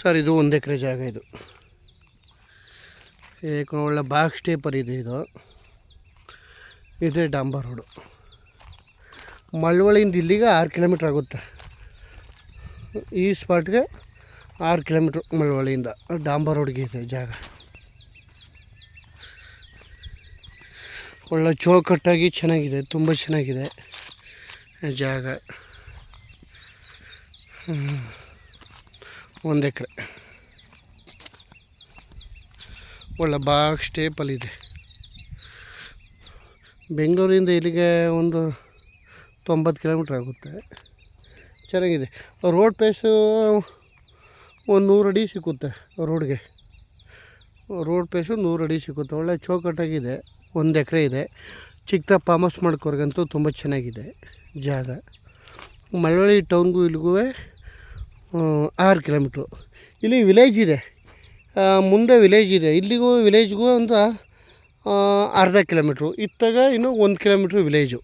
Sir, ಇದು ಒಂದು ಎಕರೆ ಜಾಗ ಇದು. ಏಕ ಒಳ್ಳೆ ಬಾಕ್ಸ್ ಟೇಪರ್ ಇದೆ ಇದು. ಇದೇ ಡಾಂಬರ್ ರೋಡು. ಮಳವಳ್ಳಿಯಿಂದ ಇಲ್ಲಿಗೆ ಆರು ಕಿಲೋಮೀಟ್ರ್ ಆಗುತ್ತೆ. ಈ ಸ್ಪಾಟ್ಗೆ ಆರು ಕಿಲೋಮೀಟ್ರ್ ಮಳವಳ್ಳಿಯಿಂದ ಡಾಂಬರ್ ರೋಡ್ಗೆ ಇದೆ ಜಾಗ. ಒಳ್ಳೆ ಚೌಕಟ್ಟಾಗಿ ಚೆನ್ನಾಗಿದೆ, ತುಂಬ ಚೆನ್ನಾಗಿದೆ ಜಾಗ. ಒಂದು ಎಕರೆ ಒಳ್ಳೆ ಬಾಕ್ಸ್ ಟೇಪಲ್ಲಿದೆ ಬೆಂಗಳೂರಿಂದ ಇಲ್ಲಿಗೆ ಒಂದು ತೊಂಬತ್ತು ಕಿಲೋಮೀಟ್ರ್ ಆಗುತ್ತೆ. ಚೆನ್ನಾಗಿದೆ. ರೋಡ್ ಪೇಸು ಒಂದು ನೂರು ಅಡಿ ಸಿಕ್ಕುತ್ತೆ ರೋಡ್ಗೆ. ರೋಡ್ ಪ್ಲೇಸು ನೂರು ಅಡಿ ಸಿಕ್ಕುತ್ತೆ. ಒಳ್ಳೆ ಚೌಕಟ್ಟಾಗಿದೆ. ಒಂದು ಎಕರೆ ಇದೆ. ಚಿಕ್ಕ ಫಾರ್ಮಸ್ ಮಾಡ್ಕೋರ್ಗಂತೂ ತುಂಬ ಚೆನ್ನಾಗಿದೆ ಜಾಗ. ಮಳವಳ್ಳಿ ಟೌನ್ಗೂ ಇಲ್ಲಿಗೂ ಆರು ಕಿಲೋಮೀಟ್ರು ಇಲ್ಲಿ ವಿಲೇಜ್ ಇದೆ. ಮುಂದೆ ವಿಲೇಜ್ ಇದೆ. ಇಲ್ಲಿಗೂ ವಿಲೇಜ್ಗೂ ಒಂದು ಅರ್ಧ ಕಿಲೋಮೀಟ್ರು ಇತ್ತಾಗ ಇನ್ನೂ ಒಂದು ಕಿಲೋಮೀಟ್ರ್ ವಿಲೇಜು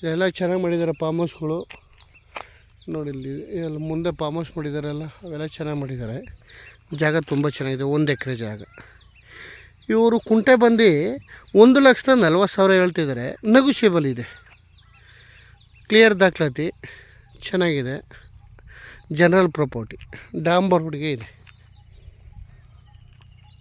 ಇದೆಲ್ಲ ಚೆನ್ನಾಗಿ ಮಾಡಿದ್ದಾರೆ ಫಾರ್ಮ್ ಹೌಸ್ಗಳು ನೋಡಿ ಇಲ್ಲಿ, ಎಲ್ಲ ಮುಂದೆ ಫಾರ್ಮ್ ಹೌಸ್ ಮಾಡಿದಾರಲ್ಲ ಅವೆಲ್ಲ ಚೆನ್ನಾಗಿ ಮಾಡಿದ್ದಾರೆ ಜಾಗ ತುಂಬ ಚೆನ್ನಾಗಿದೆ. ಒಂದು ಎಕರೆ ಜಾಗ. ಇವರು ಕುಂಟೆ ಬಂದು ಒಂದು ಲಕ್ಷದ ನಲ್ವತ್ತು ಸಾವಿರ ಹೇಳ್ತಿದ್ದಾರೆ ನಗುಷಿಯಬಲ್ ಇದೆ. ಕ್ಲಿಯರ್ ದಾಖಲಾತಿ. ಚೆನ್ನಾಗಿದೆ. ಜನರಲ್ ಪ್ರಾಪರ್ಟಿ ಡಾಂಬರ್ ಹುಡುಗೆ ಇದೆ.